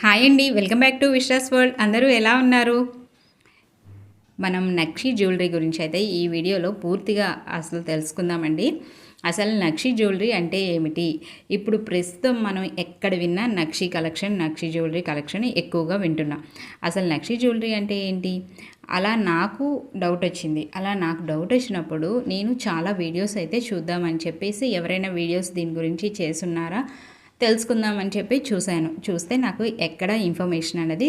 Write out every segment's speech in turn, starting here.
Hi అండి welcome back to Vishwas world. అందరూ ఎలా ఉన్నారు? మనం నక్షి జ్యువెలరీ గురించి అయితే ఈ వీడియోలో పూర్తిగా అసలు తెలుసుకుందామండి. అసలు నక్షి జ్యువెలరీ అంటే ఏమిటి? ఇప్పుడు ప్రస్తుతం మనం ఎక్కడ విన్నా nakshi collection nakshi jewellery collection ఎక్కువగా వింటున్నాం. అసలు నక్షి జ్యువెలరీ అంటే ఏంటి? అలా నాకు డౌట్ వచ్చింది. అలా నాకు డౌట్ వచ్చినప్పుడు నేను చాలా వీడియోస్ అయితే చూద్దామని చెప్పేసి ఎవరైనా వీడియోస్ దీని గురించి చేసున్నారా తెలుసుకుందామని చెప్పి చూశాను. చూస్తే నాకు ఎక్కడ ఇన్ఫర్మేషన్ అనేది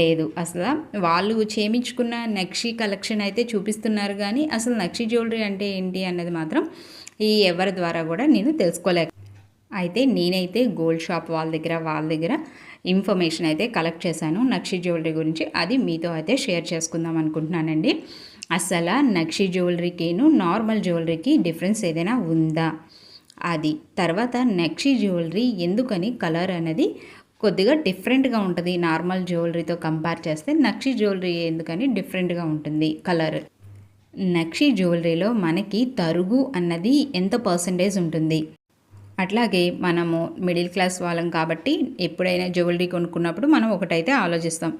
లేదు. అసలు వాళ్ళు చేయించుకున్న నక్షి కలెక్షన్ అయితే చూపిస్తున్నారు కానీ అసలు నక్షి జ్యువెలరీ అంటే ఏంటి అన్నది మాత్రం ఈ ఎవరి ద్వారా కూడా నేను తెలుసుకోలేక అయితే నేనైతే గోల్డ్ షాప్ వాళ్ళ దగ్గర వాళ్ళ దగ్గర ఇన్ఫర్మేషన్ అయితే కలెక్ట్ చేశాను నక్షి జ్యువెలరీ గురించి. అది మీతో అయితే షేర్ చేసుకుందాం అనుకుంటున్నానండి. అసలు నక్షి జ్యువెలరీకిను నార్మల్ జ్యువెలరీకి డిఫరెన్స్ ఏదైనా ఉందా? అది. తర్వాత నక్షి జ్యువెలరీ ఎందుకని కలర్ అనేది కొద్దిగా డిఫరెంట్గా ఉంటుంది. నార్మల్ జ్యువెలరీతో కంపేర్ చేస్తే నక్షి జ్యువెలరీ ఎందుకని డిఫరెంట్గా ఉంటుంది కలర్. నక్షి జ్యువెలరీలో మనకి తరుగు అన్నది ఎంత పర్సంటేజ్ ఉంటుంది? అట్లాగే మనము మిడిల్ క్లాస్ వాళ్ళం కాబట్టి ఎప్పుడైనా జ్యువెలరీ కొనుక్కున్నప్పుడు మనం ఒకటైతే ఆలోచిస్తాం.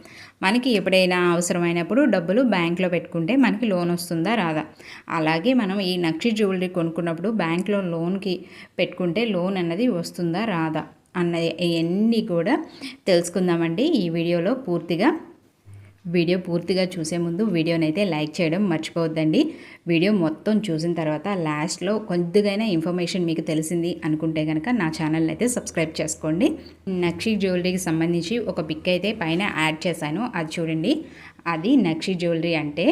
మనకి ఎప్పుడైనా అవసరమైనప్పుడు డబ్బులు బ్యాంక్లో పెట్టుకుంటే మనకి లోన్ వస్తుందా రాదా? అలాగే మనం ఈ నక్షి జ్యువెలరీ కొనుక్కున్నప్పుడు బ్యాంక్లో లోన్కి పెట్టుకుంటే లోన్ అన్నది వస్తుందా రాదా? అన్నది ఇవన్నీ కూడా తెలుసుకుందామండి ఈ వీడియోలో పూర్తిగా. వీడియో పూర్తిగా చూసే ముందు వీడియోని అయితే లైక్ చేయడం మర్చిపోవద్దండి. వీడియో మొత్తం చూసిన తర్వాత లాస్ట్లో కొద్దిగైనా ఇన్ఫర్మేషన్ మీకు తెలిసింది అనుకుంటే కనుక నా ఛానల్ అయితే సబ్స్క్రైబ్ చేసుకోండి. నక్షి జ్యువెలరీకి సంబంధించి ఒక పిక్ అయితే పైన యాడ్ చేశాను. అది చూడండి. అది నక్షి జ్యువెలరీ అంటే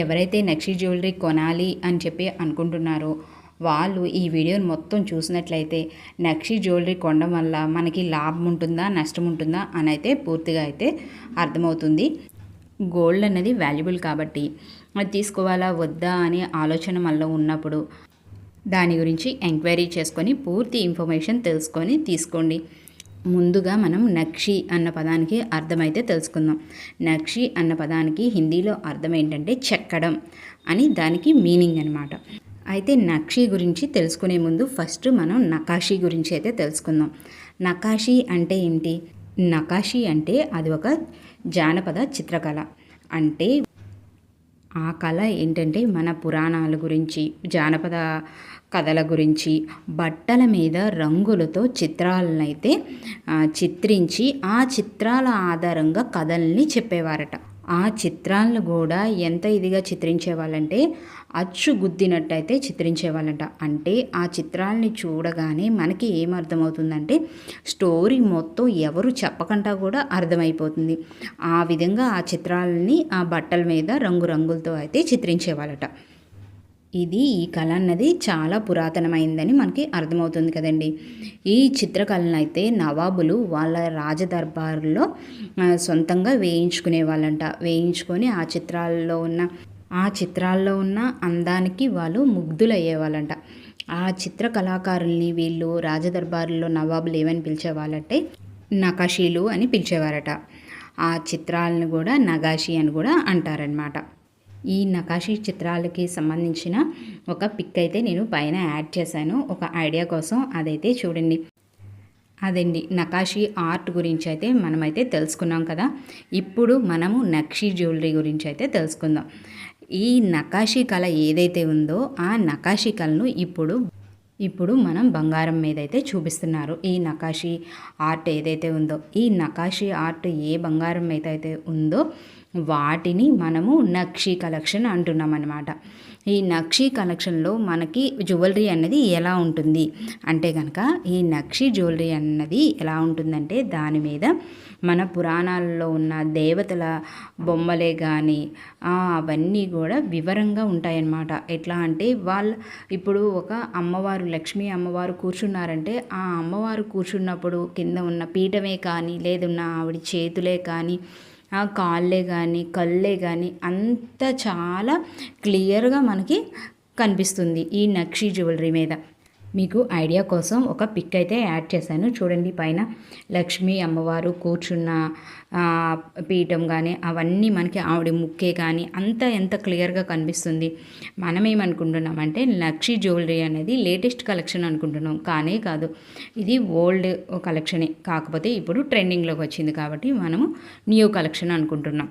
ఎవరైతే నక్షి జ్యువెలరీ కొనాలి అని చెప్పి అనుకుంటున్నారో వాళ్ళు ఈ వీడియోని మొత్తం చూసినట్లయితే నక్షి జ్యువెలరీ కొనడం వల్ల మనకి లాభం ఉంటుందా నష్టం ఉంటుందా అని అయితే పూర్తిగా అయితే అర్థమవుతుంది. గోల్డ్ అనేది వాల్యుబుల్ కాబట్టి అది తీసుకోవాలా వద్దా అనే ఆలోచన మనలో ఉన్నప్పుడు దాని గురించి ఎంక్వైరీ చేసుకొని పూర్తి ఇన్ఫర్మేషన్ తెలుసుకొని తీసుకోండి. ముందుగా మనం నక్షి అన్న పదానికి అర్థమైతే తెలుసుకుందాం. నక్షి అన్న పదానికి హిందీలో అర్థం ఏంటంటే చెక్కడం అని దానికి మీనింగ్ అనమాట అయితే నక్షి గురించి తెలుసుకునే ముందు ఫస్ట్ మనం నకాషి గురించి అయితే తెలుసుకుందాం. నకాషి అంటే ఏంటి? నకాషి అంటే అది ఒక జానపద చిత్రకళ. అంటే ఆ కళ ఏంటంటే మన పురాణాల గురించి జానపద కథల గురించి బట్టల మీద రంగులతో చిత్రాలను అయితే చిత్రించి ఆ చిత్రాల ఆధారంగా కథల్ని చెప్పేవారట. ఆ చిత్రాలను కూడా ఎంత ఇదిగా చిత్రించేవాళ్ళంటే అచ్చు గుద్దినట్టయితే చిత్రించేవాళ్ళంట. అంటే ఆ చిత్రాలని చూడగానే మనకి ఏమర్థమవుతుందంటే స్టోరీ మొత్తం ఎవరు చెప్పకుండా కూడా అర్థమైపోతుంది. ఆ విధంగా ఆ చిత్రాలని ఆ బట్టల మీద రంగురంగులతో అయితే చిత్రించేవాళ్ళట. ఇది ఈ కళ అన్నది చాలా పురాతనమైందని మనకి అర్థమవుతుంది కదండి. ఈ చిత్రకళను అయితే నవాబులు వాళ్ళ రాజదర్బారులో సొంతంగా వేయించుకునే వాళ్ళంట. వేయించుకొని ఆ చిత్రాల్లో ఉన్న ఆ చిత్రాల్లో ఉన్న అందానికి వాళ్ళు ముగ్ధులయ్యేవాళ్ళంట ఆ చిత్ర కళాకారుల్ని వీళ్ళు రాజదర్బారులో నవాబులు ఏమని పిలిచేవాళ్ళంటే నకాషీలు అని పిలిచేవారట. ఆ చిత్రాలను కూడా నగాషి అని కూడా అంటారనమాట ఈ నకాషీ చిత్రాలకి సంబంధించిన ఒక పిక్ అయితే నేను పైన యాడ్ చేశాను. ఒక ఐడియా కోసం అదైతే చూడండి. అదండి నకాషీ ఆర్ట్ గురించి అయితే మనమైతే తెలుసుకున్నాం కదా. ఇప్పుడు మనము నక్షీ జ్యువెలరీ గురించి అయితే తెలుసుకుందాం. ఈ నకాషీ కళ ఏదైతే ఉందో ఆ నకాషీ కళను ఇప్పుడు ఇప్పుడు మనం బంగారం మీద అయితే చూపిస్తున్నారు. ఈ నకాషీ ఆర్ట్ ఏదైతే ఉందో ఈ నకాషీ ఆర్ట్ ఏ బంగారం మీద అయితే ఉందో వాటిని మనము నక్షి కలెక్షన్ అంటున్నాం అనమాట ఈ నక్షి కలెక్షన్లో మనకి జ్యువెలరీ అన్నది ఎలా ఉంటుంది? అంటే కనుక ఈ నక్షి జ్యువెలరీ అన్నది ఎలా ఉంటుందంటే దాని మీద మన పురాణాల్లో ఉన్న దేవతల బొమ్మలే కానీ అవన్నీ కూడా వివరంగా ఉంటాయన్నమాట. ఎట్లా అంటే వాళ్ళ ఇప్పుడు ఒక అమ్మవారు లక్ష్మీ అమ్మవారు కూర్చున్నారంటే ఆ అమ్మవారు కూర్చున్నప్పుడు కింద ఉన్న పీఠమే కానీ లేదున్న ఆవిడ చేతులే కానీ కాళ్ళే కానీ కళ్ళే కానీ అంతా చాలా క్లియర్గా మనకి కనిపిస్తుంది ఈ నక్షి జ్యువెలరీ మీద. మీకు ఐడియా కోసం ఒక పిక్ అయితే యాడ్ చేశాను. చూడండి పైన లక్ష్మీ అమ్మవారు కూర్చున్న పీఠం కానీ అవన్నీ మనకి ఆవిడ ముక్కే కానీ అంత ఎంత క్లియర్గా కనిపిస్తుంది. మనం ఏమనుకుంటున్నామంటే లక్షి జ్యువెలరీ అనేది లేటెస్ట్ కలెక్షన్ అనుకుంటున్నాం. కానే కాదు ఇది ఓల్డ్ కలెక్షనే. కాకపోతే ఇప్పుడు ట్రెండింగ్లోకి వచ్చింది కాబట్టి మనము న్యూ కలెక్షన్ అనుకుంటున్నాం.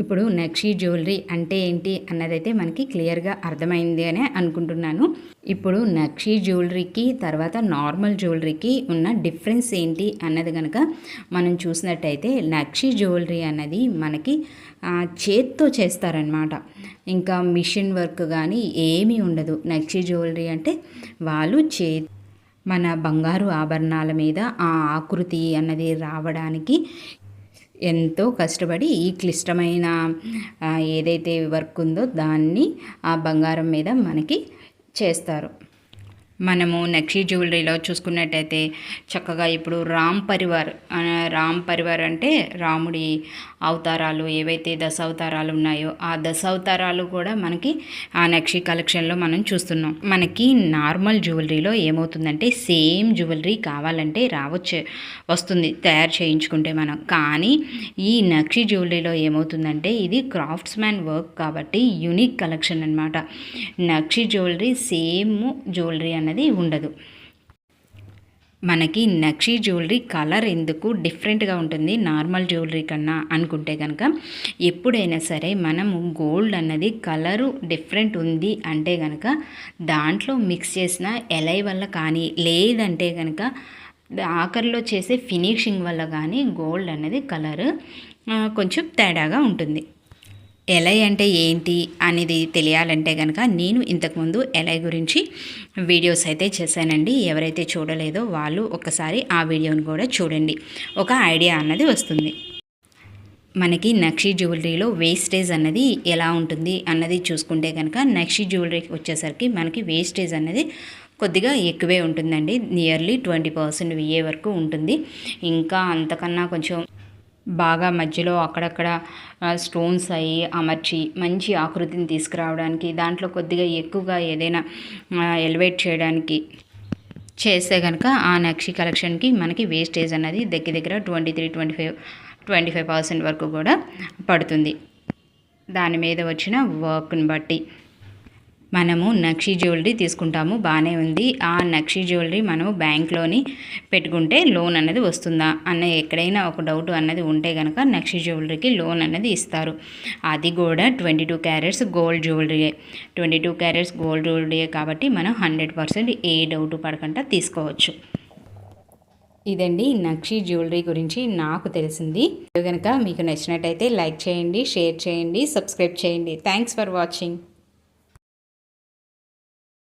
ఇప్పుడు నక్షి జ్యువెలరీ అంటే ఏంటి అన్నదైతే మనకి క్లియర్గా అర్థమైంది అనే అనుకుంటున్నాను. ఇప్పుడు నక్షి జ్యువెలరీకి తర్వాత నార్మల్ జ్యువెలరీకి ఉన్న డిఫరెన్స్ ఏంటి అన్నది కనుక మనం చూసినట్టయితే నక్షి జ్యువెలరీ అన్నది మనకి చేత్తో చేస్తారనమాట ఇంకా మిషన్ వర్క్ కానీ ఏమీ ఉండదు. నక్షి జ్యువెలరీ అంటే వాళ్ళు చే మన బంగారు ఆభరణాల మీద ఆ ఆకృతి అన్నది రావడానికి ఎంతో కష్టపడి ఈ క్లిష్టమైన ఏదైతే వర్క్ ఉందో దాన్ని ఆ బంగారం మీద మనకి చేస్తారు. మనము నక్షి జ్యువెలరీలో చూసుకున్నట్టయితే చక్కగా ఇప్పుడు రామ్ పరివార్ రామ్ పరివార్ అంటే రాముడి అవతారాలు ఏవైతే దశ అవతారాలు ఉన్నాయో ఆ దశ అవతారాలు కూడా మనకి ఆ నక్షి కలెక్షన్లో మనం చూస్తున్నాం. మనకి నార్మల్ జ్యువెలరీలో ఏమవుతుందంటే సేమ్ జ్యువెలరీ కావాలంటే రావచ్చు వస్తుంది తయారు చేయించుకుంటే మనం. కానీ ఈ నక్షి జ్యువెలరీలో ఏమవుతుందంటే ఇది క్రాఫ్ట్స్ మ్యాన్ వర్క్ కాబట్టి యునిక్ కలెక్షన్ అనమాట నక్షి జ్యువెలరీ సేమ్ జ్యువెలరీ అన్నది ఉండదు. మనకి నక్షి జ్యువెలరీ కలర్ ఎందుకు డిఫరెంట్గా ఉంటుంది? నార్మల్ జ్యువెలరీ కన్నా అనుకుంటే కనుక ఎప్పుడైనా సరే మనము గోల్డ్ అన్నది కలరు డిఫరెంట్ ఉంది అంటే కనుక దాంట్లో మిక్స్ చేసిన ఎలై వల్ల కానీ లేదంటే కనుక ఆఖరిలో చేసే ఫినిషింగ్ వల్ల కానీ గోల్డ్ అనేది కలర్ కొంచెం తేడాగా ఉంటుంది. ఎలై అంటే ఏంటి అనేది తెలియాలంటే కనుక నేను ఇంతకుముందు ఎలై గురించి వీడియోస్ అయితే చేశానండి. ఎవరైతే చూడలేదో వాళ్ళు ఒకసారి ఆ వీడియోని కూడా చూడండి. ఒక ఐడియా అన్నది వస్తుంది. మనకి నక్షి జ్యువెలరీలో వేస్టేజ్ అన్నది ఎలా ఉంటుంది అన్నది చూసుకుంటే కనుక నక్షి జ్యువెలరీకి వచ్చేసరికి మనకి వేస్టేజ్ అన్నది కొద్దిగా ఎక్కువే ఉంటుందండి. నియర్లీ ట్వంటీ పర్సెంట్ విఏ వరకు ఉంటుంది. ఇంకా అంతకన్నా కొంచెం బాగా మధ్యలో అక్కడక్కడ స్టోన్స్ అయ్యి అమర్చి మంచి ఆకృతిని తీసుకురావడానికి దాంట్లో కొద్దిగా ఎక్కువగా ఏదైనా ఎలివేట్ చేయడానికి చేస్తే కనుక ఆ నక్షి కలెక్షన్కి మనకి వేస్టేజ్ అన్నది దగ్గర దగ్గర twenty three twenty five twenty five percent వరకు కూడా పడుతుంది. దాని మీద వచ్చిన వర్క్ని బట్టి. మనము నక్షి జ్యువెలరీ తీసుకుంటాము. బాగానే ఉంది. ఆ నక్షి జ్యువెలరీ మనము బ్యాంక్లోని పెట్టుకుంటే లోన్ అనేది వస్తుందా? అన్న ఎక్కడైనా ఒక డౌట్ అన్నది ఉంటే కనుక నక్షి జ్యువెలరీకి లోన్ అనేది ఇస్తారు. అది కూడా ట్వంటీ టూ క్యారెట్స్ గోల్డ్ జ్యువెలరీయే. ట్వంటీ టూ క్యారెట్స్ గోల్డ్ జ్యువెలరీయే కాబట్టి మనం హండ్రెడ్ పర్సెంట్ ఏ డౌట్ పడకుండా తీసుకోవచ్చు. ఇదండి నక్షి జ్యువెలరీ గురించి నాకు తెలిసింది. కనుక మీకు నచ్చినట్టయితే లైక్ చేయండి షేర్ చేయండి సబ్స్క్రైబ్ చేయండి. Thanks for watching.